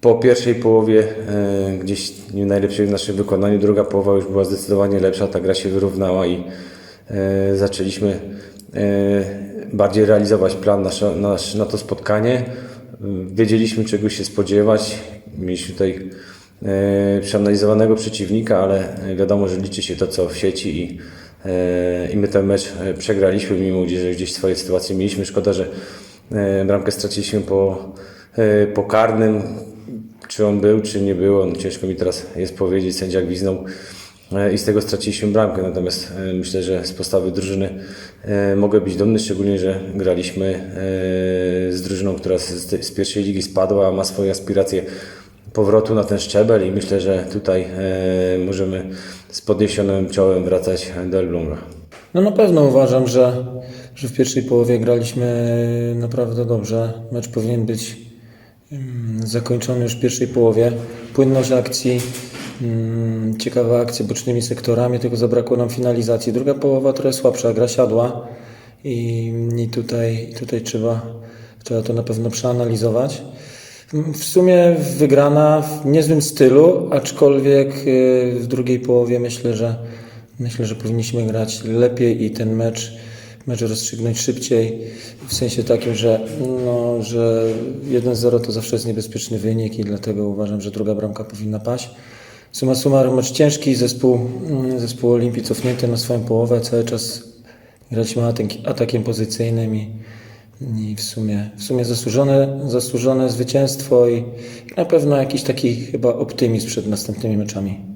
po pierwszej połowie e, gdzieś nie najlepszej w naszym wykonaniu, druga połowa już była zdecydowanie lepsza, ta gra się wyrównała i e, zaczęliśmy e, bardziej realizować plan nasz, nasz, na to spotkanie. Wiedzieliśmy czego się spodziewać, mieliśmy tutaj przeanalizowanego przeciwnika, ale wiadomo, że liczy się to co w sieci i, i my ten mecz przegraliśmy, mimo że gdzieś swoje sytuacje mieliśmy. Szkoda, że bramkę straciliśmy po, po karnym, czy on był, czy nie był, no ciężko mi teraz jest powiedzieć, sędzia gwiznął e, i z tego straciliśmy bramkę, natomiast e, myślę, że z postawy drużyny e, mogę być dumny, szczególnie, że graliśmy z drużyną, która z, pierwszej ligi spadła, ma swoje aspiracje powrotu na ten szczebel i myślę, że tutaj możemy z podniesionym czołem wracać do Elbląga. No na pewno uważam, że, że w pierwszej połowie graliśmy naprawdę dobrze. Mecz powinien być zakończony już w pierwszej połowie. Płynność akcji, mm, ciekawa akcja bocznymi sektorami, tylko zabrakło nam finalizacji. Druga połowa trochę słabsza, gra siadła i, tutaj, tutaj trzeba, trzeba to na pewno przeanalizować. W sumie wygrana w niezłym stylu, aczkolwiek y, w drugiej połowie myślę, że myślę, że powinniśmy grać lepiej i ten mecz, mecz rozstrzygnąć szybciej. W sensie takim, że, no, że 1-0 to zawsze jest niebezpieczny wynik i dlatego uważam, że druga bramka powinna paść. Suma summarum, mecz ciężki, zespół, mm, zespół Olimpii cofnięty na swoją połowę, cały czas graliśmy atak- atakiem pozycyjnym i, i w sumie, w sumie zasłużone, zasłużone zwycięstwo i, i na pewno jakiś taki chyba optymizm przed następnymi meczami.